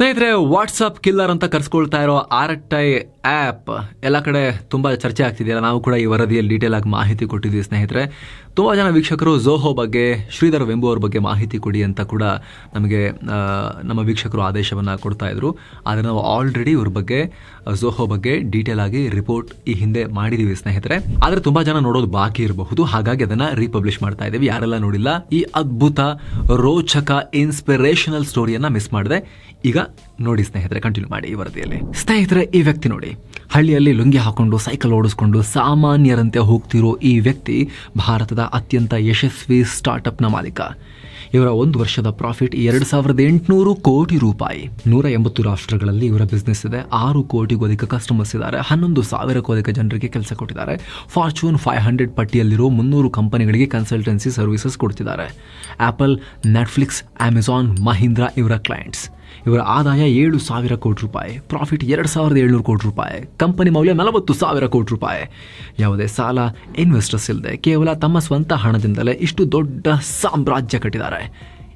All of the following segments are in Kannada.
ಸ್ನೇಹಿತರೆ ವಾಟ್ಸಪ್ ಕಿಲ್ಲರ್ ಅಂತ ಕರ್ಸ್ಕೊಳ್ತಾ ಇರೋ ಆರ್ ಐ ಆ್ಯಪ್ ಎಲ್ಲ ಕಡೆ ತುಂಬ ಚರ್ಚೆ ಆಗ್ತಿದೆಯಲ್ಲ ನಾವು ಕೂಡ ಈ ವರದಿಯಲ್ಲಿ ಡೀಟೇಲ್ ಆಗಿ ಮಾಹಿತಿ ಕೊಟ್ಟಿದ್ದೀವಿ ಸ್ನೇಹಿತರೆ. ತುಂಬ ಜನ ವೀಕ್ಷಕರು ಝೋಹೋ ಬಗ್ಗೆ, ಶ್ರೀಧರ್ ವೆಂಬು ಅವ್ರ ಬಗ್ಗೆ ಮಾಹಿತಿ ಕೊಡಿ ಅಂತ ಕೂಡ ನಮಗೆ ನಮ್ಮ ವೀಕ್ಷಕರು ಆದೇಶವನ್ನು ಕೊಡ್ತಾ ಇದ್ರು. ಆದರೆ ನಾವು ಆಲ್ರೆಡಿ ಇವ್ರ ಬಗ್ಗೆ ಝೋಹೋ ಬಗ್ಗೆ ಡೀಟೇಲ್ ಆಗಿ ರಿಪೋರ್ಟ್ ಈ ಹಿಂದೆ ಮಾಡಿದ್ದೀವಿ ಸ್ನೇಹಿತರೆ. ಆದರೆ ತುಂಬ ಜನ ನೋಡೋದು ಬಾಕಿ ಇರಬಹುದು. ಹಾಗಾಗಿ ಅದನ್ನು ರೀಪಬ್ಲಿಷ್ ಮಾಡ್ತಾ ಇದ್ದೀವಿ. ಯಾರೆಲ್ಲ ನೋಡಿಲ್ಲ, ಈ ಅದ್ಭುತ ರೋಚಕ ಇನ್ಸ್ಪಿರೇಷನಲ್ ಸ್ಟೋರಿಯನ್ನು ಮಿಸ್ ಮಾಡಿದೆ. ಈಗ ನೋಡಿ ಸ್ನೇಹಿತರೆ ಕಂಟಿನ್ಯೂ ಮಾಡಿ ಈ ವರದಿಯಲ್ಲಿ. ಸ್ನೇಹಿತರೆ, ಈ ವ್ಯಕ್ತಿ ನೋಡಿ, ಹಳ್ಳಿಯಲ್ಲಿ ಲುಂಗಿ ಹಾಕೊಂಡು ಸೈಕಲ್ ಓಡಿಸ್ಕೊಂಡು ಸಾಮಾನ್ಯರಂತೆ ಹೋಗ್ತಿರೋ ಈ ವ್ಯಕ್ತಿ ಭಾರತದ ಅತ್ಯಂತ ಯಶಸ್ವಿ ಸ್ಟಾರ್ಟ್ಅಪ್ನ ಮಾಲೀಕ. ಇವರ ಒಂದು ವರ್ಷದ ಪ್ರಾಫಿಟ್ ಎರಡು ಸಾವಿರದ ಎಂಟುನೂರು ಕೋಟಿ ರೂಪಾಯಿ. ನೂರ ಎಂಬತ್ತು ರಾಷ್ಟ್ರಗಳಲ್ಲಿ ಇವರ ಬಿಸ್ನೆಸ್ ಇದೆ. ಆರು ಕೋಟಿಗೂ ಅಧಿಕ ಕಸ್ಟಮರ್ಸ್ ಇದ್ದಾರೆ. ಹನ್ನೊಂದು ಸಾವಿರಕ್ಕೂ ಅಧಿಕ ಜನರಿಗೆ ಕೆಲಸ ಕೊಟ್ಟಿದ್ದಾರೆ. ಫಾರ್ಚೂನ್ ಫೈವ್ ಹಂಡ್ರೆಡ್ ಪಟ್ಟಿಯಲ್ಲಿರೋ ಮುನ್ನೂರು ಕಂಪನಿಗಳಿಗೆ ಕನ್ಸಲ್ಟೆನ್ಸಿ ಸರ್ವಿಸಸ್ ಕೊಡ್ತಿದ್ದಾರೆ. ಆಪಲ್ ನೆಟ್ಫ್ಲಿಕ್ಸ್ ಅಮೆಝಾನ್ ಮಹೀಂದ್ರಾ ಇವರ ಕ್ಲೈಂಟ್ಸ್ ಇವರ ಆದಾಯ ಏಳು ಸಾವಿರ ಕೋಟಿ ರೂಪಾಯಿ ಪ್ರಾಫಿಟ್ ಎರಡು ಸಾವಿರದ ಏಳ್ನೂರು ಕೋಟಿ ರೂಪಾಯಿ ಕಂಪನಿ ಮೌಲ್ಯ ನಲವತ್ತು ಸಾವಿರ ಕೋಟಿ ರೂಪಾಯಿ. ಯಾವುದೇ ಸಾಲ ಇನ್ವೆಸ್ಟರ್ಸ್ ಇಲ್ಲದೆ ಕೇವಲ ತಮ್ಮ ಸ್ವಂತ ಹಣದಿಂದಲೇ ಇಷ್ಟು ದೊಡ್ಡ ಸಾಮ್ರಾಜ್ಯ ಕಟ್ಟಿದ್ದಾರೆ.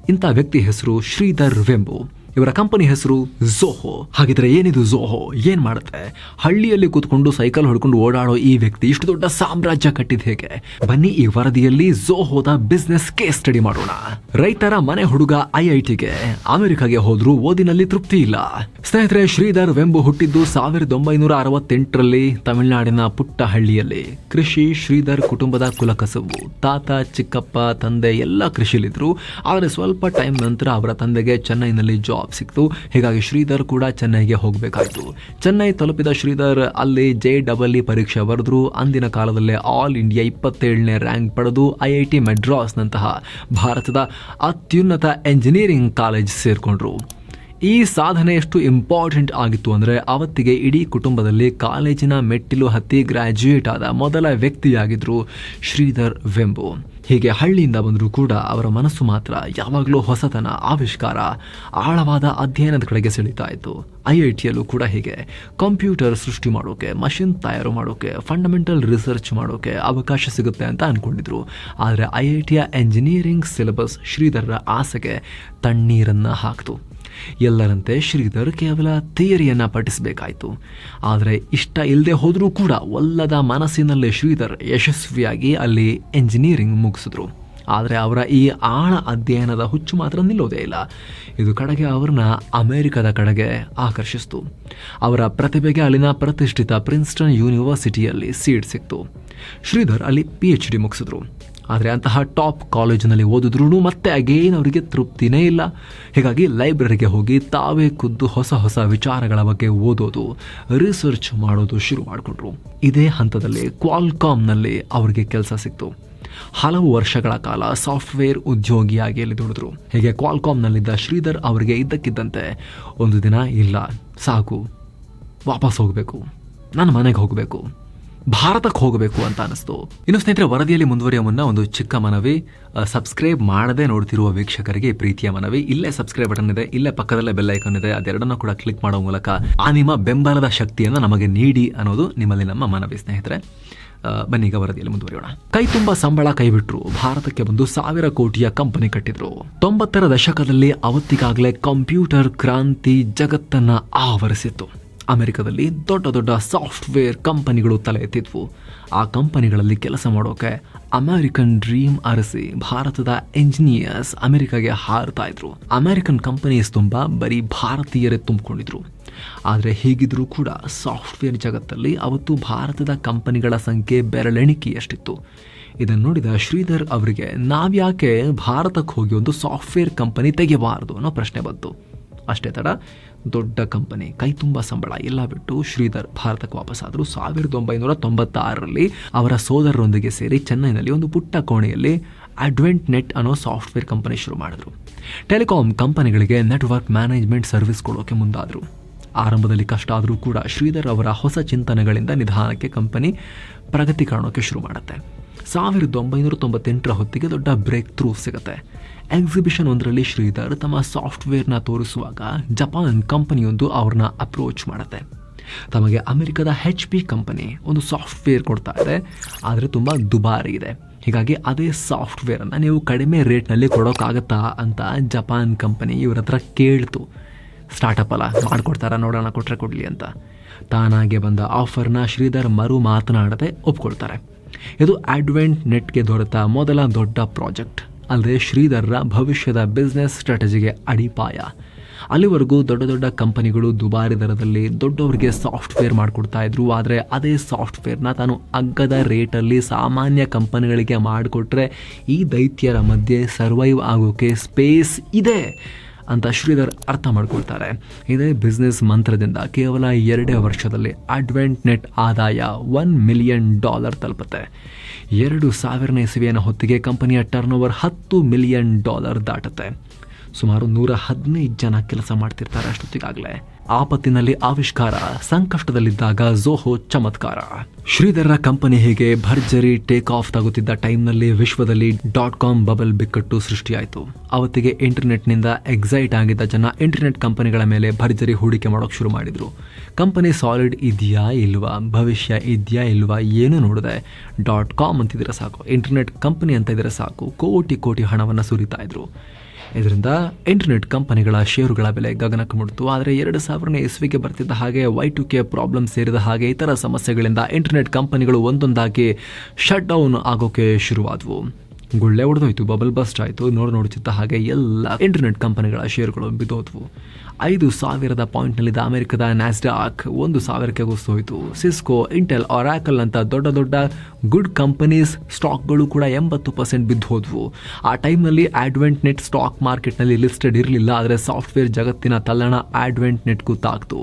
ಇಂಥ ವ್ಯಕ್ತಿ ಹೆಸರು ಶ್ರೀಧರ್ ವೆಂಬು. ಇವರ ಕಂಪನಿ ಹೆಸರು ಝೋಹೋ ಹಾಗಿದ್ರೆ ಏನಿದು ಝೋಹೋ ಏನ್ ಮಾಡುತ್ತೆ? ಹಳ್ಳಿಯಲ್ಲಿ ಕೂತ್ಕೊಂಡು ಸೈಕಲ್ ಹೊಡ್ಕೊಂಡು ಓಡಾಡೋ ಈ ವ್ಯಕ್ತಿ ಇಷ್ಟು ದೊಡ್ಡ ಸಾಮ್ರಾಜ್ಯ ಕಟ್ಟಿದ ಹೇಗೆ? ಬನ್ನಿ ಈ ವರದಿಯಲ್ಲಿ ಝೋಹೋದ ಬಿಸ್ನೆಸ್ ಕೇಸ್ ಸ್ಟಡಿ ಮಾಡೋಣ. ರೈತರ ಮನೆ ಹುಡುಗ ಐಐಟಿಗೆ. ಅಮೆರಿಕಾಗೆ ಹೋದ್ರು ಓದಿನಲ್ಲಿ ತೃಪ್ತಿ ಇಲ್ಲ. ಸ್ನೇಹಿತರೆ, ಶ್ರೀಧರ್ ವೆಂಬು ಹುಟ್ಟಿದ್ದು ಸಾವಿರದ ಒಂಬೈನೂರ ಅರವತ್ತೆಂಟರಲ್ಲಿ ತಮಿಳುನಾಡಿನ ಪುಟ್ಟ ಹಳ್ಳಿಯಲ್ಲಿ ಕೃಷಿ, ಶ್ರೀಧರ್ ಕುಟುಂಬದ ಕುಲಕಸಬು ತಾತ, ಚಿಕ್ಕಪ್ಪ, ತಂದೆ ಎಲ್ಲ ಕೃಷಿಲಿದ್ರು ಆದರೆ ಸ್ವಲ್ಪ ಟೈಮ್ ನಂತರ ಅವರ ತಂದೆಗೆ ಚೆನ್ನೈನಲ್ಲಿ ಜಾಬ್ ಸಿಕ್ತು. ಹೀಗಾಗಿ ಶ್ರೀಧರ್ ಕೂಡ ಚೆನ್ನೈಗೆ ಹೋಗಬೇಕಾಯಿತು. ಚೆನ್ನೈ ತಲುಪಿದ ಶ್ರೀಧರ್ ಅಲ್ಲಿ ಜೆ ಡಬಲ್ ಇ ಪರೀಕ್ಷೆ ಬರೆದ್ರು. ಅಂದಿನ ಕಾಲದಲ್ಲೇ ಆಲ್ ಇಂಡಿಯಾ ಇಪ್ಪತ್ತೇಳನೇ ರ್ಯಾಂಕ್ ಪಡೆದು ಐ ಐ ಟಿ ಮೆಡ್ರಾಸ್ನಂತಹ ಭಾರತದ ಅತ್ಯುನ್ನತ ಎಂಜಿನಿಯರಿಂಗ್ ಕಾಲೇಜ್ ಸೇರಿಕೊಂಡ್ರು. ಈ ಸಾಧನೆ ಎಷ್ಟು ಇಂಪಾರ್ಟೆಂಟ್ ಆಗಿತ್ತು ಅಂದರೆ ಅವತ್ತಿಗೆ ಇಡೀ ಕುಟುಂಬದಲ್ಲಿ ಕಾಲೇಜಿನ ಮೆಟ್ಟಿಲು ಹತ್ತಿ ಗ್ರ್ಯಾಜುಯೇಟ್ ಆದ ಮೊದಲ ವ್ಯಕ್ತಿಯಾಗಿದ್ರು ಶ್ರೀಧರ್ ವೆಂಬು. ಹೀಗೆ ಹಳ್ಳಿಯಿಂದ ಬಂದರೂ ಕೂಡ ಅವರ ಮನಸ್ಸು ಮಾತ್ರ ಯಾವಾಗಲೂ ಹೊಸತನ, ಆವಿಷ್ಕಾರ, ಆಳವಾದ ಅಧ್ಯಯನದ ಕಡೆಗೆ ಸೆಳೀತಾ ಇತ್ತು. ಐ ಐ ಟಿಯಲ್ಲೂ ಕೂಡ ಹೀಗೆ. ಕಂಪ್ಯೂಟರ್ ಸೃಷ್ಟಿ ಮಾಡೋಕೆ, ಮಷಿನ್ ತಯಾರು ಮಾಡೋಕೆ ಫಂಡಮೆಂಟಲ್ ರಿಸರ್ಚ್ ಮಾಡೋಕೆ ಅವಕಾಶ ಸಿಗುತ್ತೆ ಅಂತ ಅಂದ್ಕೊಂಡಿದ್ರು ಆದರೆ ಐ ಐ ಟಿಯ ಎಂಜಿನಿಯರಿಂಗ್ ಸಿಲೆಬಸ್ ಶ್ರೀಧರರ ಆಸೆಗೆ ತಣ್ಣೀರನ್ನು ಹಾಕ್ತು. ಎಲ್ಲರಂತೆ ಶ್ರೀಧರ್ ಕೇವಲ ಥಿಯರಿಯನ್ನು ಪಠಿಸಬೇಕಾಯಿತು. ಆದರೆ ಇಷ್ಟ ಇಲ್ಲದೆ ಹೋದರೂ ಕೂಡ ಒಲ್ಲದ ಮನಸ್ಸಿನಲ್ಲೇ ಶ್ರೀಧರ್ ಯಶಸ್ವಿಯಾಗಿ ಅಲ್ಲಿ ಎಂಜಿನಿಯರಿಂಗ್ ಮುಗಿಸಿದ್ರು. ಆದರೆ ಅವರ ಈ ಆಳ ಅಧ್ಯಯನದ ಹುಚ್ಚು ಮಾತ್ರ ನಿಲ್ಲೋದೇ ಇಲ್ಲ. ಇದು ಕಡೆಗೆ ಅವ್ರನ್ನ ಅಮೆರಿಕದ ಕಡೆಗೆ ಆಕರ್ಷಿಸ್ತು. ಅವರ ಪ್ರತಿಭೆಗೆ ಅಲ್ಲಿನ ಪ್ರತಿಷ್ಠಿತ ಪ್ರಿನ್ಸ್ಟನ್ ಯೂನಿವರ್ಸಿಟಿಯಲ್ಲಿ ಸೀಟ್ ಸಿಕ್ತು. ಶ್ರೀಧರ್ ಅಲ್ಲಿ ಪಿ ಎಚ್ ಡಿ ಮುಗಿಸಿದ್ರು. ಆದರೆ ಅಂತಹ ಟಾಪ್ ಕಾಲೇಜಿನಲ್ಲಿ ಓದಿದ್ರೂ ಮತ್ತೆ ಅಗೇನ್ ಅವರಿಗೆ ತೃಪ್ತಿನೇ ಇಲ್ಲ. ಹೀಗಾಗಿ ಲೈಬ್ರರಿಗೆ ಹೋಗಿ ತಾವೇ ಖುದ್ದು ಹೊಸ ಹೊಸ ವಿಚಾರಗಳ ಬಗ್ಗೆ ಓದೋದು ರಿಸರ್ಚ್ ಮಾಡೋದು ಶುರು ಮಾಡಿಕೊಂಡ್ರು. ಇದೇ ಹಂತದಲ್ಲಿ ಕ್ವಾಲ್ಕಾಮ್ನಲ್ಲಿ ಅವರಿಗೆ ಕೆಲಸ ಸಿಕ್ತು. ಹಲವು ವರ್ಷಗಳ ಕಾಲ ಸಾಫ್ಟ್ವೇರ್ ಉದ್ಯೋಗಿಯಾಗಿ ಅಲ್ಲಿ ದುಡಿದ್ರು. ಹೀಗೆ ಕ್ವಾಲ್ಕಾಮ್ನಲ್ಲಿದ್ದ ಶ್ರೀಧರ್ ಅವರಿಗೆ ಇದ್ದಕ್ಕಿದ್ದಂತೆ ಒಂದು ದಿನ, ಇಲ್ಲ, ಸಾಕು, ವಾಪಸ್ ಹೋಗಬೇಕು. ನನ್ನ ಮನೆಗೆ ಹೋಗಬೇಕು. ಭಾರತಕ್ಕೆ ಹೋಗಬೇಕು ಅಂತ ಅನಿಸ್ತು ಇನ್ನು ಸ್ನೇಹಿತರೆ, ವರದಿಯಲ್ಲಿ ಮುಂದುವರಿಯುವ ಮುನ್ನ ಒಂದು ಚಿಕ್ಕ ಮನವಿ. ಸಬ್ಸ್ಕ್ರೈಬ್ ಮಾಡದೆ ನೋಡ್ತಿರುವ ವೀಕ್ಷಕರಿಗೆ ಪ್ರೀತಿಯ ಮನವಿ. ಇಲ್ಲೇ ಸಬ್ಸ್ಕ್ರೈಬ್ ಬಟನ್ ಇದೆ, ಇಲ್ಲೇ ಪಕ್ಕದಲ್ಲೇ ಬೆಲ್ ಐಕಾನ್ ಇದೆ, ಅದೆರಡನ್ನೂ ಕೂಡ ಕ್ಲಿಕ್ ಮಾಡೋ ಮೂಲಕ ಆ ನಿಮ್ಮ ಬೆಂಬಲದ ಶಕ್ತಿಯನ್ನು ನಮಗೆ ನೀಡಿ ಅನ್ನೋದು ನಿಮ್ಮಲ್ಲಿ ನಮ್ಮ ಮನವಿ ಸ್ನೇಹಿತರೆ. ಬನ್ನೀಗ ವರದಿಯಲ್ಲಿ ಮುಂದುವರಿಯೋಣ. ಕೈ ತುಂಬಾ ಸಂಬಳ ಕೈಬಿಟ್ರು. ಭಾರತಕ್ಕೆ ಬಂದು ಸಾವಿರ ಕೋಟಿಯ ಕಂಪನಿ ಕಟ್ಟಿದ್ರು. ತೊಂಬತ್ತರ ದಶಕದಲ್ಲಿ ಅವತ್ತಿಗಾಗಲೇ ಕಂಪ್ಯೂಟರ್ ಕ್ರಾಂತಿ ಜಗತ್ತನ್ನ ಆವರಿಸಿತ್ತು. ಅಮೆರಿಕದಲ್ಲಿ ದೊಡ್ಡ ದೊಡ್ಡ ಸಾಫ್ಟ್ವೇರ್ ಕಂಪನಿಗಳು ತಲೆ ಎತ್ತಿದ್ವು. ಆ ಕಂಪನಿಗಳಲ್ಲಿ ಕೆಲಸ ಮಾಡೋಕೆ ಅಮೆರಿಕನ್ ಡ್ರೀಮ್ ಅರಸಿ ಭಾರತದ ಎಂಜಿನಿಯರ್ಸ್ ಅಮೆರಿಕಾಗೆ ಹಾರ್ತಾ ಇದ್ರು. ಅಮೆರಿಕನ್ ಕಂಪನೀಸ್ ತುಂಬ ಬರೀ ಭಾರತೀಯರೇ ತುಂಬಿಕೊಂಡಿದ್ರು. ಆದರೆ ಹೀಗಿದ್ರೂ ಕೂಡ ಸಾಫ್ಟ್ವೇರ್ ಜಗತ್ತಲ್ಲಿ ಅವತ್ತು ಭಾರತದ ಕಂಪನಿಗಳ ಸಂಖ್ಯೆ ಬೆರಳೆಣಿಕೆಯಷ್ಟಿತ್ತು. ಇದನ್ನು ನೋಡಿದ ಶ್ರೀಧರ್ ಅವರಿಗೆ, ನಾವ್ಯಾಕೆ ಭಾರತಕ್ಕೆ ಹೋಗಿ ಒಂದು ಸಾಫ್ಟ್ವೇರ್ ಕಂಪನಿ ತೆಗೆಯಬಾರದು ಅನ್ನೋ ಪ್ರಶ್ನೆ ಬಂತು. ಅಷ್ಟೇ ತಡ ದೊಡ್ಡ ಕಂಪನಿ, ಕೈ ತುಂಬ ಸಂಬಳ, ಎಲ್ಲ ಬಿಟ್ಟು ಶ್ರೀಧರ್ ಭಾರತಕ್ಕೆ ವಾಪಸ್ಸಾದರು ಸಾವಿರದ ಒಂಬೈನೂರ ತೊಂಬತ್ತಾರರಲ್ಲಿ ಅವರ ಸೋದರರೊಂದಿಗೆ ಸೇರಿ ಚೆನ್ನೈನಲ್ಲಿ ಒಂದು ಪುಟ್ಟ ಕೋಣೆಯಲ್ಲಿ ಅಡ್ವೆಂಟ್ ನೆಟ್ ಅನ್ನೋ ಸಾಫ್ಟ್ವೇರ್ ಕಂಪನಿ ಶುರು ಮಾಡಿದ್ರು. ಟೆಲಿಕಾಂ ಕಂಪನಿಗಳಿಗೆ ನೆಟ್ವರ್ಕ್ ಮ್ಯಾನೇಜ್ಮೆಂಟ್ ಸರ್ವಿಸ್ ಕೊಡೋಕೆ ಮುಂದಾದರು. ಆರಂಭದಲ್ಲಿ ಕಷ್ಟ ಆದರೂ ಕೂಡ ಶ್ರೀಧರ್ ಅವರ ಹೊಸ ಚಿಂತನೆಗಳಿಂದ ನಿಧಾನಕ್ಕೆ ಕಂಪನಿ ಪ್ರಗತಿ ಕಾಣೋಕೆ ಶುರು ಮಾಡುತ್ತೆ. ಸಾವಿರದ ಒಂಬೈನೂರ ತೊಂಬತ್ತೆಂಟರ ಹೊತ್ತಿಗೆ ದೊಡ್ಡ ಬ್ರೇಕ್ ಥ್ರೂ ಸಿಗುತ್ತೆ. ಎಕ್ಸಿಬಿಷನ್ ಒಂದರಲ್ಲಿ ಶ್ರೀಧರ್ ತಮ್ಮ ಸಾಫ್ಟ್ವೇರ್ನ ತೋರಿಸುವಾಗ ಜಪಾನ್ ಕಂಪನಿಯೊಂದು ಅವ್ರನ್ನ ಅಪ್ರೋಚ್ ಮಾಡುತ್ತೆ. ತಮಗೆ ಅಮೆರಿಕದ ಹೆಚ್ ಪಿ ಕಂಪನಿ ಒಂದು ಸಾಫ್ಟ್ವೇರ್ ಕೊಡ್ತಾ ಇದೆ, ಆದರೆ ತುಂಬ ದುಬಾರಿ ಇದೆ. ಹೀಗಾಗಿ ಅದೇ ಸಾಫ್ಟ್ವೇರನ್ನು ನೀವು ಕಡಿಮೆ ರೇಟ್ನಲ್ಲಿ ಕೊಡೋಕ್ಕಾಗತ್ತಾ ಅಂತ ಜಪಾನ್ ಕಂಪನಿ ಇವ್ರ ಹತ್ರ ಕೇಳ್ತು. ಸ್ಟಾರ್ಟಪ್ ಅಲ್ಲ, ಮಾಡಿಕೊಡ್ತಾರ ನೋಡೋಣ ಕೊಟ್ಟರೆ ಕೊಡಲಿ ಅಂತ. ತಾನಾಗೆ ಬಂದ ಆಫರ್ನ ಶ್ರೀಧರ್ ಮರು ಮಾತನಾಡದೆ ಒಪ್ಕೊಳ್ತಾರೆ. ಇದು ಅಡ್ವೆಂಟ್ ನೆಟ್ಗೆ ದೊರೆತ ಮೊದಲ ದೊಡ್ಡ ಪ್ರಾಜೆಕ್ಟ್. ಅಲ್ಲದೆ ಶ್ರೀಧರ್ರ ಭವಿಷ್ಯದ ಬಿಸ್ನೆಸ್ ಸ್ಟ್ರಾಟಜಿಗೆ ಅಡಿಪಾಯ. ಅಲ್ಲಿವರೆಗೂ ದೊಡ್ಡ ದೊಡ್ಡ ಕಂಪನಿಗಳು ದುಬಾರಿ ದರದಲ್ಲಿ ದೊಡ್ಡವರಿಗೆ ಸಾಫ್ಟ್ವೇರ್ ಮಾಡಿಕೊಡ್ತಾ ಇದ್ರು. ಆದರೆ ಅದೇ ಸಾಫ್ಟ್ವೇರ್ನ ತಾನು ಅಗ್ಗದ ರೇಟಲ್ಲಿ ಸಾಮಾನ್ಯ ಕಂಪನಿಗಳಿಗೆ ಮಾಡಿಕೊಟ್ರೆ ಈ ದೈತ್ಯರ ಮಧ್ಯೆ ಸರ್ವೈವ್ ಆಗೋಕೆ ಸ್ಪೇಸ್ ಇದೆ. ಅಂತ ಶ್ರೀಧರ್ ಅರ್ಥ ಮಾಡ್ಕೊಳ್ತಾರೆ. ಇದೇ ಬಿಸ್ನೆಸ್ ಮಂತ್ರದಿಂದ ಕೇವಲ ಎರಡೇ ವರ್ಷದಲ್ಲಿ ಅಡ್ವೆಂಟ್ ನೆಟ್ ಆದಾಯ ಒನ್ ಮಿಲಿಯನ್ ಡಾಲರ್ ತಲುಪುತ್ತೆ. ಎರಡು ಸಾವಿರನೇ ಇಸವಿಯನ ಹೊತ್ತಿಗೆ ಕಂಪನಿಯ ಟರ್ನ್ ಓವರ್ ಹತ್ತು ಮಿಲಿಯನ್ ಡಾಲರ್ ದಾಟುತ್ತೆ. ಸುಮಾರು ನೂರ ಹದಿನೈದು ಜನ ಕೆಲಸ ಮಾಡ್ತಿರ್ತಾರೆ ಅಷ್ಟೊತ್ತಿಗಾಗಲೇ. ಆಪತ್ತಿನಲ್ಲಿ ಆವಿಷ್ಕಾರ, ಸಂಕಷ್ಟದಲ್ಲಿದ್ದಾಗ ಝೋಹೋ ಚಮತ್ಕಾರ. ಶ್ರೀಧರ ಕಂಪನಿ ಹೇಗೆ ಭರ್ಜರಿ ಟೇಕ್ ಆಫ್ ತಗುತ್ತಿದ್ದ ಟೈಮ್ನಲ್ಲಿ ವಿಶ್ವದಲ್ಲಿ ಡಾಟ್ ಕಾಮ್ ಬಬಲ್ ಬಿಕ್ಕಟ್ಟು ಸೃಷ್ಟಿಯಾಯಿತು. ಅವತ್ತಿಗೆ ಇಂಟರ್ನೆಟ್ನಿಂದ ಎಕ್ಸೈಟ್ ಆಗಿದ್ದ ಜನ ಇಂಟರ್ನೆಟ್ ಕಂಪನಿಗಳ ಮೇಲೆ ಭರ್ಜರಿ ಹೂಡಿಕೆ ಮಾಡೋಕೆ ಶುರು ಮಾಡಿದರು. ಕಂಪನಿ ಸಾಲಿಡ್ ಇದೆಯಾ ಇಲ್ವಾ, ಭವಿಷ್ಯ ಇದೆಯಾ ಇಲ್ವಾ, ಏನು ನೋಡಿದೆ ಡಾಟ್ ಕಾಮ್ ಅಂತಿದ್ರೆ ಸಾಕು, ಇಂಟರ್ನೆಟ್ ಕಂಪನಿ ಅಂತ ಇದ್ರೆ ಸಾಕು, ಕೋಟಿ ಕೋಟಿ ಹಣವನ್ನು ಸುರಿತಾ ಇದ್ರು. ಇದರಿಂದ ಇಂಟರ್ನೆಟ್ ಕಂಪನಿಗಳ ಷೇರುಗಳ ಬೆಲೆ ಗಗನಕ್ಕೆ ಮುಡಿತು ಆದರೆ ಎರಡು ಸಾವಿರನೇ ಇಸ್ವಿಗೆ ಬರ್ತಿದ್ದ ಹಾಗೆ ವೈ ಟು ಕೆ ಪ್ರಾಬ್ಲಮ್ ಸೇರಿದ ಹಾಗೆ ಇತರ ಸಮಸ್ಯೆಗಳಿಂದ ಇಂಟರ್ನೆಟ್ ಕಂಪನಿಗಳು ಒಂದೊಂದಾಗಿ ಶಟ್ ಡೌನ್ ಆಗೋಕೆ ಶುರುವಾದವು. ಗುಳ್ಳೆ ಹೊಡೆದೋಯ್ತು ಬಬಲ್ ಬಸ್ಟ್ ಆಯಿತು, ನೋಡಿ ನೋಡುತ್ತಿದ್ದ ಹಾಗೆ ಎಲ್ಲ ಇಂಟರ್ನೆಟ್ ಕಂಪನಿಗಳ ಷೇರುಗಳು ಬಿದ್ದೋದ್ವು. ಐದು ಸಾವಿರದ ಪಾಯಿಂಟ್ನಲ್ಲಿದ್ದ ಅಮೆರಿಕದ ನ್ಯಾಸ್ಡಾಕ್ ಒಂದು ಸಾವಿರಕ್ಕೆ ಕುಸಿದು ಹೋಯಿತು. ಸಿಸ್ಕೋ ಇಂಟೆಲ್ ಆರಾಕಲ್ ಅಂತ ದೊಡ್ಡ ದೊಡ್ಡ ಗುಡ್ ಕಂಪನೀಸ್ ಸ್ಟಾಕ್ಗಳು ಕೂಡ ಎಂಬತ್ತು ಪರ್ಸೆಂಟ್ ಬಿದ್ದು ಹೋದ್ವು. ಆ ಟೈಮ್ನಲ್ಲಿ ಆಡ್ವೆಂಟ್ ನೆಟ್ ಸ್ಟಾಕ್ ಮಾರ್ಕೆಟ್ನಲ್ಲಿ ಲಿಸ್ಟೆಡ್ ಇರಲಿಲ್ಲ, ಆದರೆ ಸಾಫ್ಟ್ವೇರ್ ಜಗತ್ತಿನ ತಲ್ಲಣ ಆಡ್ವೆಂಟ್ ನೆಟ್ ಗೊತ್ತಾಗ್ತು.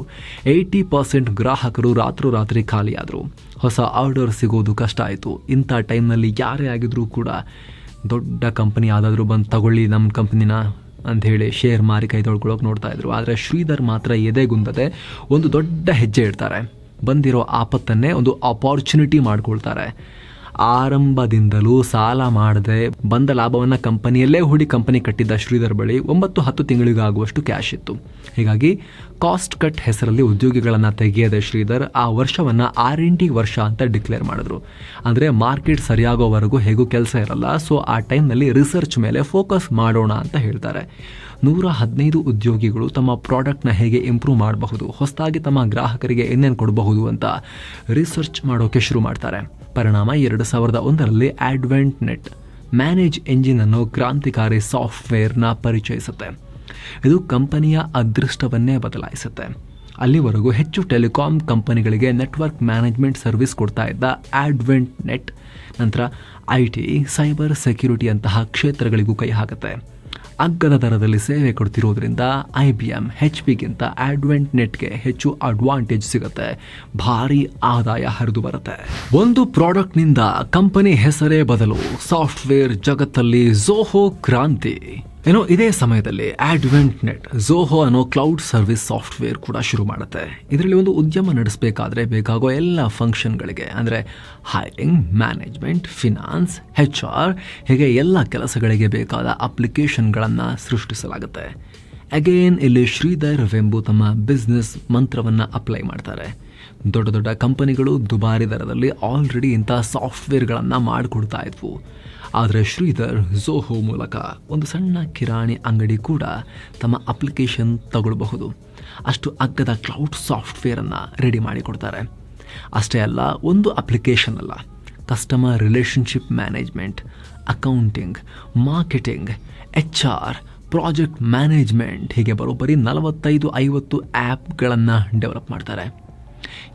ಏಯ್ಟಿ ಪರ್ಸೆಂಟ್ ಗ್ರಾಹಕರು ರಾತ್ರೋರಾತ್ರಿ ಖಾಲಿಯಾದರು. ಹೊಸ ಆರ್ಡರ್ ಸಿಗೋದು ಕಷ್ಟ ಆಯಿತು. ಇಂಥ ಟೈಮ್ನಲ್ಲಿ ಯಾರೇ ಆಗಿದ್ರೂ ಕೂಡ ದೊಡ್ಡ ಕಂಪನಿ ಯಾವುದಾದ್ರೂ ಬಂದು ತಗೊಳ್ಳಿ ನಮ್ಮ ಕಂಪ್ನಿನ ಅಂಥೇಳಿ ಶೇರ್ ಮಾರಿ ಕೈ ತೊಳ್ಕೊಳ್ಳೋಕೆ ನೋಡ್ತಾ ಇದ್ರು. ಆದರೆ ಶ್ರೀಧರ್ ಮಾತ್ರ ಎದೆಗುಂದದೆ ಒಂದು ದೊಡ್ಡ ಹೆಜ್ಜೆ ಇಡ್ತಾರೆ. ಬಂದಿರೋ ಆಪತ್ತನ್ನೇ ಒಂದು ಅಪಾರ್ಚುನಿಟಿ ಮಾಡ್ಕೊಳ್ತಾರೆ. ಆರಂಭದಿಂದಲೂ ಸಾಲ ಮಾಡದೆ ಬಂದ ಲಾಭವನ್ನು ಕಂಪನಿಯಲ್ಲೇ ಹೂಡಿ ಕಂಪನಿ ಕಟ್ಟಿದ್ದ ಶ್ರೀಧರ್ ಬಳಿ ಒಂಬತ್ತು ಹತ್ತು ತಿಂಗಳಿಗಾಗುವಷ್ಟು ಕ್ಯಾಶ್ ಇತ್ತು. ಹೀಗಾಗಿ ಕಾಸ್ಟ್ ಕಟ್ ಹೆಸರಲ್ಲಿ ಉದ್ಯೋಗಿಗಳನ್ನು ತೆಗೆಯದೆ ಶ್ರೀಧರ್ ಆ ವರ್ಷವನ್ನು ಆರ್ ಎನ್ ಟಿ ವರ್ಷ ಅಂತ ಡಿಕ್ಲೇರ್ ಮಾಡಿದ್ರು. ಅಂದರೆ ಮಾರ್ಕೆಟ್ ಸರಿಯಾಗೋವರೆಗೂ ಹೇಗೂ ಕೆಲಸ ಇರಲ್ಲ ಸೊ ಆ ಟೈಮ್ನಲ್ಲಿ ರಿಸರ್ಚ್ ಮೇಲೆ ಫೋಕಸ್ ಮಾಡೋಣ ಅಂತ ಹೇಳ್ತಾರೆ. ನೂರ ಹದಿನೈದು ಉದ್ಯೋಗಿಗಳು ತಮ್ಮ ಪ್ರಾಡಕ್ಟ್ನ ಹೇಗೆ ಇಂಪ್ರೂವ್ ಮಾಡಬಹುದು, ಹೊಸದಾಗಿ ತಮ್ಮ ಗ್ರಾಹಕರಿಗೆ ಏನೇನು ಕೊಡಬಹುದು ಅಂತ ರಿಸರ್ಚ್ ಮಾಡೋಕೆ ಶುರು ಮಾಡ್ತಾರೆ. ಪರಿಣಾಮ ಎರಡು ಸಾವಿರದ ಒಂದರಲ್ಲಿ ಆಡ್ವೆಂಟ್ ನೆಟ್ ಮ್ಯಾನೇಜ್ ಎಂಜಿನ್ ಅನ್ನು ಕ್ರಾಂತಿಕಾರಿ ಸಾಫ್ಟ್ವೇರ್ನ ಪರಿಚಯಿಸುತ್ತೆ. ಇದು ಕಂಪನಿಯ ಅದೃಷ್ಟವನ್ನೇ ಬದಲಾಯಿಸುತ್ತೆ. ಅಲ್ಲಿವರೆಗೂ ಹೆಚ್ಚು ಟೆಲಿಕಾಂ ಕಂಪನಿಗಳಿಗೆ ನೆಟ್ವರ್ಕ್ ಮ್ಯಾನೇಜ್ಮೆಂಟ್ ಸರ್ವಿಸ್ ಕೊಡ್ತಾ ಇದ್ದ ಆಡ್ವೆಂಟ್ ನೆಟ್ ನಂತರ ಐ ಟಿ, ಸೈಬರ್ ಸೆಕ್ಯುರಿಟಿ ಅಂತಹ ಕ್ಷೇತ್ರಗಳಿಗೂ ಕೈ ಹಾಕುತ್ತೆ. ಅಗ್ಗದ ದರದಲ್ಲಿ ಸೇವೆ ಕೊಡ್ತಿರೋದ್ರಿಂದ ಐ ಬಿ ಎಂ ಹೆಚ್ ಪಿಗಿಂತ ಆಡ್ವೆಂಟ್ ನೆಟ್ಗೆ ಹೆಚ್ಚು ಅಡ್ವಾಂಟೇಜ್ ಸಿಗುತ್ತೆ. ಭಾರಿ ಆದಾಯ ಹರಿದು ಬರುತ್ತೆ. ಒಂದು ಪ್ರಾಡಕ್ಟ್ನಿಂದ ಕಂಪನಿ ಹೆಸರೇ ಬದಲು ಸಾಫ್ಟ್ವೇರ್ ಜಗತ್ತಲ್ಲಿ ಝೋಹೋ ಕ್ರಾಂತಿ. ಏನೋ ಇದೇ ಸಮಯದಲ್ಲಿ ಆಡ್ವೆಂಟ್ ನೆಟ್ ಝೋಹೋ ಅನ್ನೋ ಕ್ಲೌಡ್ ಸರ್ವಿಸ್ ಸಾಫ್ಟ್ವೇರ್ ಕೂಡ ಶುರು ಮಾಡುತ್ತೆ. ಇದರಲ್ಲಿ ಒಂದು ಉದ್ಯಮ ನಡೆಸಬೇಕಾದ್ರೆ ಬೇಕಾಗೋ ಎಲ್ಲ ಫಂಕ್ಷನ್ಗಳಿಗೆ ಅಂದರೆ hiring management finance H R ಹೀಗೆ ಎಲ್ಲ ಕೆಲಸಗಳಿಗೆ ಬೇಕಾದ ಅಪ್ಲಿಕೇಶನ್ಗಳನ್ನು ಸೃಷ್ಟಿಸಲಾಗುತ್ತೆ. ಅಗೇನ್ ಇಲ್ಲಿ ಶ್ರೀಧರ್ ವೆಂಬು ತಮ್ಮ ಬಿಸ್ನೆಸ್ ಮಂತ್ರವನ್ನು ಅಪ್ಲೈ ಮಾಡ್ತಾರೆ. ದೊಡ್ಡ ದೊಡ್ಡ ಕಂಪನಿಗಳು ದುಬಾರಿ ದರದಲ್ಲಿ ಆಲ್ರೆಡಿ ಇಂಥ ಸಾಫ್ಟ್ವೇರ್ಗಳನ್ನು ಮಾಡಿಕೊಡ್ತಾ ಇದ್ವು. ಆದರೆ ಶ್ರೀಧರ್ ಝೋಹೋ ಮೂಲಕ ಒಂದು ಸಣ್ಣ ಕಿರಾಣಿ ಅಂಗಡಿ ಕೂಡ ತಮ್ಮ ಅಪ್ಲಿಕೇಶನ್ ತಗೊಳ್ಬಹುದು. ಅಷ್ಟು ಅಗ್ಗದ ಕ್ಲೌಡ್ ಸಾಫ್ಟ್ವೇರನ್ನು ರೆಡಿ ಮಾಡಿಕೊಡ್ತಾರೆ. ಅಷ್ಟೇ ಅಲ್ಲ, ಒಂದು ಅಪ್ಲಿಕೇಶನ್ ಅಲ್ಲ, customer relationship management, accounting, marketing, H R, project management ಹೀಗೆ ಬರೋಬ್ಬರಿ ನಲವತ್ತೈದು, ಐವತ್ತು ಆ್ಯಪ್ಗಳನ್ನು ಡೆವಲಪ್ ಮಾಡ್ತಾರೆ.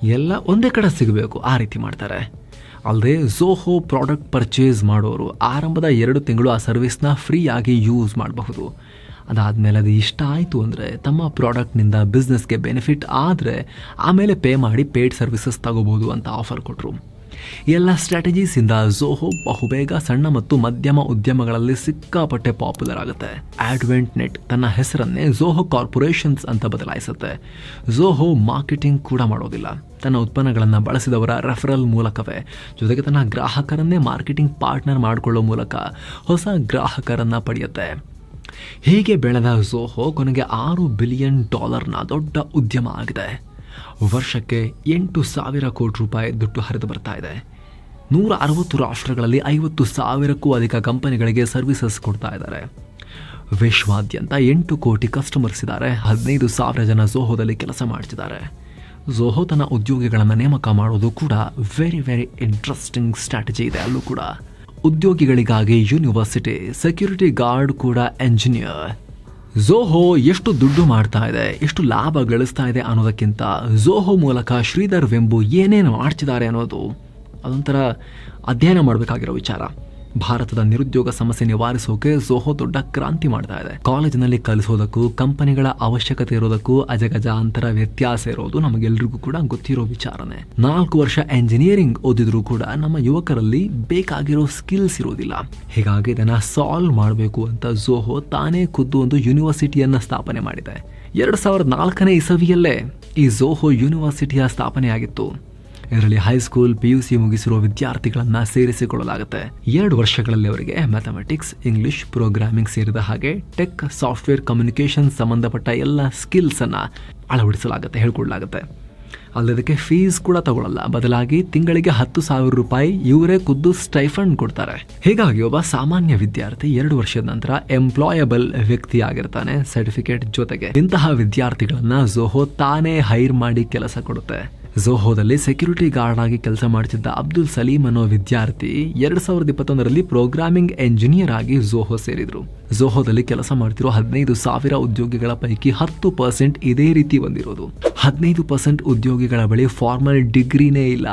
ಎಲ್ಲ ಒಂದೇ ಕಡೆ ಸಿಗಬೇಕು ಆ ರೀತಿ ಮಾಡ್ತಾರೆ. ಅಲ್ಲದೆ ಝೋಹೋ ಪ್ರಾಡಕ್ಟ್ ಪರ್ಚೇಸ್ ಮಾಡೋರು ಆರಂಭದ ಎರಡು ತಿಂಗಳು ಆ ಸರ್ವಿಸ್ನ ಫ್ರೀಯಾಗಿ ಯೂಸ್ ಮಾಡಬಹುದು. ಅದಾದಮೇಲೆ ಅದು ಇಷ್ಟ ಆಯಿತು ಅಂದರೆ ತಮ್ಮ ಪ್ರಾಡಕ್ಟ್ನಿಂದ ಬಿಸ್ನೆಸ್ಗೆ ಬೆನಿಫಿಟ್ ಆದರೆ ಆಮೇಲೆ ಪೇ ಮಾಡಿ ಪೇಯ್ಡ್ ಸರ್ವಿಸಸ್ ತಗೋಬೋದು ಅಂತ ಆಫರ್ ಕೊಟ್ಟರು ಎಲ್ಲ ಸ್ಟ್ರಾಟಜೀಸಿಂದ ಝೋಹೋ, ಬಹುಬೇಗ, ಸಣ್ಣ ಮತ್ತು ಮಧ್ಯಮ ಉದ್ಯಮಗಳಲ್ಲಿ ಸಿಕ್ಕಾಪಟ್ಟೆ ಪಾಪ್ಯುಲರ್ ಆಗುತ್ತೆ. ಆಡ್ವೆಂಟ್ ನೆಟ್ ತನ್ನ ಹೆಸರನ್ನೇ ಝೋಹೋ ಕಾರ್ಪೊರೇಷನ್ಸ್ ಅಂತ ಬದಲಾಯಿಸುತ್ತೆ. ಝೋಹೋ ಮಾರ್ಕೆಟಿಂಗ್ ಕೂಡ ಮಾಡೋದಿಲ್ಲ. ತನ್ನ ಉತ್ಪನ್ನಗಳನ್ನು ಬಳಸಿದವರ ರೆಫರಲ್ ಮೂಲಕವೇ. ಜೊತೆಗೆ ತನ್ನ ಗ್ರಾಹಕರನ್ನೇ ಮಾರ್ಕೆಟಿಂಗ್ ಪಾರ್ಟ್ನರ್ ಮಾಡಿಕೊಳ್ಳೋ ಮೂಲಕ ಹೊಸ ಗ್ರಾಹಕರನ್ನು ಪಡೆಯುತ್ತೆ. ಹೀಗೆ ಬೆಳೆದ ಝೋಹೋ ಕೊನೆಗೆ ಆರು ಬಿಲಿಯನ್ ಡಾಲರ್ನ ದೊಡ್ಡ ಉದ್ಯಮ ಆಗಿದೆ. ವರ್ಷಕ್ಕೆ ಎಂಟು ಸಾವಿರ ಕೋಟಿ ರೂಪಾಯಿ ದುಡ್ಡು ಹರಿದು ಬರ್ತಾ ಇದೆ. ನೂರ ಅರವತ್ತು ರಾಷ್ಟ್ರಗಳಲ್ಲಿ ಐವತ್ತು ಸಾವಿರಕ್ಕೂ ಅಧಿಕ ಕಂಪನಿಗಳಿಗೆ ಸರ್ವಿಸಸ್ ಕೊಡ್ತಾ ಇದ್ದಾರೆ. ವಿಶ್ವಾದ್ಯಂತ ಎಂಟು ಕೋಟಿ ಕಸ್ಟಮರ್ಸ್ ಇದ್ದಾರೆ. ಹದಿನೈದು ಸಾವಿರ ಜನ ಝೋಹೋದಲ್ಲಿ ಕೆಲಸ ಮಾಡ್ತಿದ್ದಾರೆ. ಝೋಹೋ ತನ್ನ ಉದ್ಯೋಗಿಗಳನ್ನು ನೇಮಕ ಮಾಡೋದು ಕೂಡ ವೆರಿ ವೆರಿ ಇಂಟ್ರೆಸ್ಟಿಂಗ್ ಸ್ಟ್ರಾಟಜಿ ಇದೆ ಅಲ್ಲೂ ಕೂಡ. ಉದ್ಯೋಗಿಗಳಿಗಾಗಿ ಯೂನಿವರ್ಸಿಟಿ ಸೆಕ್ಯೂರಿಟಿ ಗಾರ್ಡ್ ಕೂಡ ಎಂಜಿನಿಯರ್ ಝೋಹೋ ಎಷ್ಟು ದುಡ್ಡು ಮಾಡ್ತಾ ಇದೆ, ಎಷ್ಟು ಲಾಭ ಗಳಿಸ್ತಾ ಇದೆ ಅನ್ನೋದಕ್ಕಿಂತ ಝೋಹೋ ಮೂಲಕ ಶ್ರೀಧರ್ ವೆಂಬು ಏನೇನು ಮಾಡ್ತಿದ್ದಾರೆ ಅನ್ನೋದು ಅದೊಂಥರ ಅಧ್ಯಯನ ಮಾಡಬೇಕಾಗಿರೋ ವಿಚಾರ. ಭಾರತದ ನಿರುದ್ಯೋಗ ಸಮಸ್ಯೆ ನಿವಾರಿಸೋಕೆ ಜೋಹೋ ದೊಡ್ಡ ಕ್ರಾಂತಿ ಮಾಡ್ತಾ ಇದೆ. ಕಾಲೇಜಿನಲ್ಲಿ ಕಲಿಸೋದಕ್ಕೂ, ಕಂಪನಿಗಳ ಅವಶ್ಯಕತೆ ಇರೋದಕ್ಕೂ ಅಜಗಜಾಂತರ ವ್ಯತ್ಯಾಸ ಇರೋದು ನಮಗೆಲ್ರಿಗೂ ಕೂಡ ಗೊತ್ತಿರೋ ವಿಚಾರನೆ. ನಾಲ್ಕು ವರ್ಷ ಎಂಜಿನಿಯರಿಂಗ್ ಓದಿದ್ರು ಕೂಡ ನಮ್ಮ ಯುವಕರಲ್ಲಿ ಬೇಕಾಗಿರೋ ಸ್ಕಿಲ್ಸ್ ಇರೋದಿಲ್ಲ. ಹೀಗಾಗಿ ಇದನ್ನ ಸಾಲ್ವ್ ಮಾಡಬೇಕು ಅಂತ ಜೋಹೋ ತಾನೇ ಖುದ್ದು ಒಂದು ಯೂನಿವರ್ಸಿಟಿಯನ್ನ ಸ್ಥಾಪನೆ ಮಾಡಿದೆ. ಎರಡ್ ಸಾವಿರದ ನಾಲ್ಕನೇ ಇಸವಿಯಲ್ಲೇ ಈ ಝೋಹೋ ಯೂನಿವರ್ಸಿಟಿಯ ಸ್ಥಾಪನೆ ಆಗಿತ್ತು ಇದರಲ್ಲಿ high school P U C ಮುಗಿಸಿರುವ ವಿದ್ಯಾರ್ಥಿಗಳನ್ನು ಸೇರಿಸಿಕೊಳ್ಳಲಾಗುತ್ತೆ. ಎರಡು ವರ್ಷಗಳಲ್ಲಿ ಅವರಿಗೆ ಮ್ಯಾಥಮೆಟಿಕ್ಸ್ ಇಂಗ್ಲಿಷ್ ಪ್ರೋಗ್ರಾಮಿಂಗ್ ಸೇರಿದ ಹಾಗೆ ಟೆಕ್ ಸಾಫ್ಟ್ವೇರ್ ಕಮ್ಯುನಿಕೇಷನ್ ಸಂಬಂಧಪಟ್ಟ ಎಲ್ಲ ಸ್ಕಿಲ್ಸ್ ಅನ್ನ ಅಳವಡಿಸಲಾಗುತ್ತೆ ಹೇಳ್ಕೊಡ್ಲಾಗುತ್ತೆ ಅಲ್ಲದಕ್ಕೆ ಫೀಸ್ ಕೂಡ ತಗೊಳ್ಳಲ್ಲ ಬದಲಾಗಿ ತಿಂಗಳಿಗೆ ಹತ್ತು ಸಾವಿರ ರೂಪಾಯಿ ಇವರೇ ಖುದ್ದು ಸ್ಟೈಫಂಡ್ ಕೊಡ್ತಾರೆ. ಹೀಗಾಗಿ ಒಬ್ಬ ಸಾಮಾನ್ಯ ವಿದ್ಯಾರ್ಥಿ ಎರಡು ವರ್ಷದ ನಂತರ ಎಂಪ್ಲಾಯಬಲ್ ವ್ಯಕ್ತಿ ಆಗಿರ್ತಾನೆ ಸರ್ಟಿಫಿಕೇಟ್ ಜೊತೆಗೆ. ಇಂತಹ ವಿದ್ಯಾರ್ಥಿಗಳನ್ನ ಜೊಹೋ ತಾನೇ ಹೈರ್ ಮಾಡಿ ಕೆಲಸ ಕೊಡುತ್ತೆ. ಝೋಹೋದಲ್ಲಿ ಸೆಕ್ಯೂರಿಟಿ ಗಾರ್ಡ್ ಆಗಿ ಕೆಲಸ ಮಾಡ್ತಿದ್ದ ಅಬ್ದುಲ್ ಸಲೀಂ ಅನ್ನೋ ವಿದ್ಯಾರ್ಥಿ ಎರಡ್ ಸಾವಿರದ ಇಪ್ಪತ್ತೊಂದರಲ್ಲಿ ಪ್ರೋಗ್ರಾಮಿಂಗ್ ಎಂಜಿನಿಯರ್ ಆಗಿ ಝೋಹೋ ಸೇರಿದ್ರು. ಝೋಹೋದಲ್ಲಿ ಕೆಲಸ ಮಾಡ್ತಿರೋ ಹದಿನೈದು ಸಾವಿರ ಉದ್ಯೋಗಿಗಳ ಪೈಕಿ ಹತ್ತು ಪರ್ಸೆಂಟ್ ಇದೇ ರೀತಿ ಬಂದಿರೋದು. ಹದಿನೈದು ಪರ್ಸೆಂಟ್ ಉದ್ಯೋಗಿಗಳ ಬಳಿ ಫಾರ್ಮಲ್ ಡಿಗ್ರಿನೇ ಇಲ್ಲ.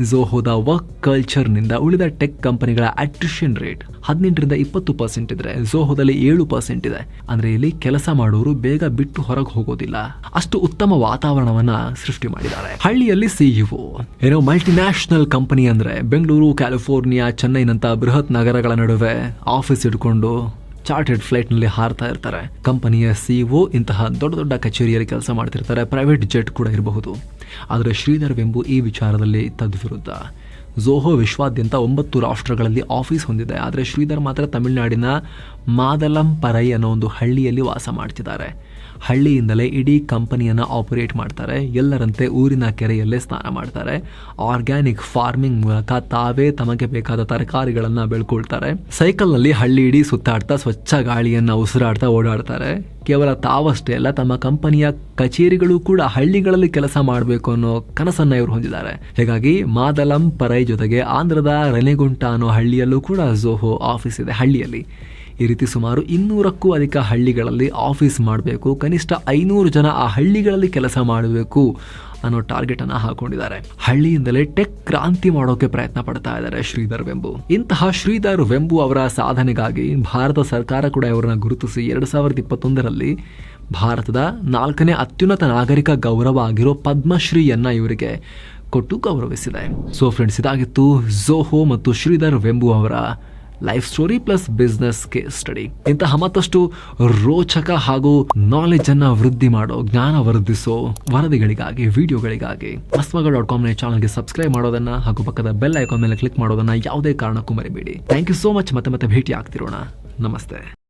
ಝೋಹೋದ ವರ್ಕ್ ಕಲ್ಚರ್ನಿಂದ ಉಳಿದ ಟೆಕ್ ಕಂಪನಿಗಳ ಅಟ್ರಿಷನ್ ರೇಟ್ ಹದಿನೆಂಟರಿಂದ ಇಪ್ಪತ್ತು ಪರ್ಸೆಂಟ್ ಇದ್ರೆ ಝೋಹೋದಲ್ಲಿ ಏಳು ಪರ್ಸೆಂಟ್ ಇದೆ. ಅಂದ್ರೆ ಇಲ್ಲಿ ಕೆಲಸ ಮಾಡೋರು ಬೇಗ ಬಿಟ್ಟು ಹೊರಗೆ ಹೋಗೋದಿಲ್ಲ. ಅಷ್ಟು ಉತ್ತಮ ವಾತಾವರಣವನ್ನ ಸೃಷ್ಟಿ ಮಾಡಿದ್ದಾರೆ. ಹಳ್ಳಿಯಲ್ಲಿ ಸಿಇಒ ಏನೋ ಮಲ್ಟಿನ್ಯಾಷನಲ್ ಕಂಪನಿ ಅಂದ್ರೆ ಬೆಂಗಳೂರು ಕ್ಯಾಲಿಫೋರ್ನಿಯಾ ಚೆನ್ನೈನಂತ ಬೃಹತ್ ನಗರಗಳ ನಡುವೆ ಆಫೀಸ್ ಇಟ್ಕೊಂಡು ಚಾರ್ಟೆಡ್ ಫ್ಲೈಟ್ನಲ್ಲಿ ಹಾರ್ತಾ ಇರ್ತಾರೆ. ಕಂಪನಿಯ ಸಿಇಒ ಇಂತಹ ದೊಡ್ಡ ದೊಡ್ಡ ಕಚೇರಿಯಲ್ಲಿ ಕೆಲಸ ಮಾಡ್ತಿರ್ತಾರೆ. ಪ್ರೈವೇಟ್ ಜೆಟ್ ಕೂಡ ಇರಬಹುದು. ಆದರೆ ಶ್ರೀಧರ್ ವೆಂಬು ಈ ವಿಚಾರದಲ್ಲಿ ತದ್ವಿರುದ್ಧ ಝೋಹೋ ವಿಶ್ವಾದ್ಯಂತ ಒಂಬತ್ತು ರಾಷ್ಟ್ರಗಳಲ್ಲಿ ಆಫೀಸ್ ಹೊಂದಿದೆ. ಆದರೆ ಶ್ರೀಧರ್ ಮಾತ್ರ ತಮಿಳುನಾಡಿನ ಮಾದಲಂ ಪರೈ ಅನ್ನೋ ಒಂದು ಹಳ್ಳಿಯಲ್ಲಿ ವಾಸ ಮಾಡ್ತಿದ್ದಾರೆ. ಹಳ್ಳಿಯಿಂದಲೇ ಇಡೀ ಕಂಪನಿಯನ್ನು ಆಪರೇಟ್ ಮಾಡ್ತಾರೆ. ಎಲ್ಲರಂತೆ ಊರಿನ ಕೆರೆಯಲ್ಲೇ ಸ್ನಾನ ಮಾಡ್ತಾರೆ. ಆರ್ಗ್ಯಾನಿಕ್ ಫಾರ್ಮಿಂಗ್ ಮೂಲಕ ತಾವೇ ತಮಗೆ ಬೇಕಾದ ತರಕಾರಿಗಳನ್ನ ಬೆಳ್ಕೊಳ್ತಾರೆ. ಸೈಕಲ್ನಲ್ಲಿ ಹಳ್ಳಿ ಇಡೀ ಸುತ್ತಾಡ್ತಾ, ಸ್ವಚ್ಛ ಗಾಳಿಯನ್ನ ಉಸಿರಾಡ್ತಾ ಓಡಾಡ್ತಾರೆ. ಕೇವಲ ತಾವಷ್ಟೇ ಅಲ್ಲ, ತಮ್ಮ ಕಂಪನಿಯ ಕಚೇರಿಗಳು ಕೂಡ ಹಳ್ಳಿಗಳಲ್ಲಿ ಕೆಲಸ ಮಾಡಬೇಕು ಅನ್ನೋ ಕನಸನ್ನ ಇವರು ಹೊಂದಿದ್ದಾರೆ. ಹೀಗಾಗಿ ಮಾದಲಂ ಪರೈ ಜೊತೆಗೆ ಆಂಧ್ರದ ರೆನೆಗುಂಟ ಅನ್ನೋ ಹಳ್ಳಿಯಲ್ಲೂ ಕೂಡ ಝೋಹೋ ಆಫೀಸ್ ಇದೆ ಹಳ್ಳಿಯಲ್ಲಿ. ಈ ರೀತಿ ಸುಮಾರು ಇನ್ನೂರಕ್ಕೂ ಅಧಿಕ ಹಳ್ಳಿಗಳಲ್ಲಿ ಆಫೀಸ್ ಮಾಡಬೇಕು, ಕನಿಷ್ಠ ಐನೂರು ಜನ ಆ ಹಳ್ಳಿಗಳಲ್ಲಿ ಕೆಲಸ ಮಾಡಬೇಕು ಅನ್ನೋ ಟಾರ್ಗೆಟ್ ಅನ್ನ ಹಾಕೊಂಡಿದ್ದಾರೆ. ಹಳ್ಳಿಯಿಂದಲೇ ಟೆಕ್ ಕ್ರಾಂತಿ ಮಾಡೋಕೆ ಪ್ರಯತ್ನ ಪಡ್ತಾ ಇದ್ದಾರೆ ಶ್ರೀಧರ್ ವೆಂಬು. ಇಂತಹ ಶ್ರೀಧರ್ ವೆಂಬು ಅವರ ಸಾಧನೆಗಾಗಿ ಭಾರತ ಸರ್ಕಾರ ಕೂಡ ಇವರನ್ನ ಗುರುತಿಸಿ ಎರಡ್ ಸಾವಿರದ ಇಪ್ಪತ್ತೊಂದರಲ್ಲಿ ಭಾರತದ ನಾಲ್ಕನೇ ಅತ್ಯುನ್ನತ ನಾಗರಿಕ ಗೌರವ ಆಗಿರೋ ಪದ್ಮಶ್ರೀಯನ್ನ ಇವರಿಗೆ ಕೊಟ್ಟು ಗೌರವಿಸಿದೆ. ಸೊ ಫ್ರೆಂಡ್ಸ್ ಇದಾಗಿತ್ತು ಝೋಹೋ ಮತ್ತು ಶ್ರೀಧರ್ ವೆಂಬು ಅವರ life story plus business case study ಇಂತಹ ಮತ್ತಷ್ಟು ರೋಚಕ ಹಾಗೂ ನಾಲೆಜ್ ಅನ್ನ ವೃದ್ಧಿ ಮಾಡೋ, ಜ್ಞಾನ ವರ್ಧಿಸೋ ವರದಿಗಳಿಗಾಗಿ ವಿಡಿಯೋಗಳಿಗಾಗಿ ಮಸ್ಮಗ ಡಾಟ್ ಕಾಮ್ ಚಾನಲ್ಗೆ ಸಬ್ಸ್ಕ್ರೈಬ್ ಮಾಡೋದನ್ನ ಹಾಗೂ ಪಕ್ಕದ ಬೆಲ್ ಐಕಾನ್ ಮೇಲೆ ಕ್ಲಿಕ್ ಮಾಡೋದನ್ನ ಯಾವುದೇ ಕಾರಣಕ್ಕೂ ಮರಿಬೇಡಿ. ಥ್ಯಾಂಕ್ ಯು ಸೋ ಮಚ್ ಮತ್ತೆ ಮತ್ತೆ ಭೇಟಿ ಆಗ್ತಿರೋಣ ನಮಸ್ತೆ.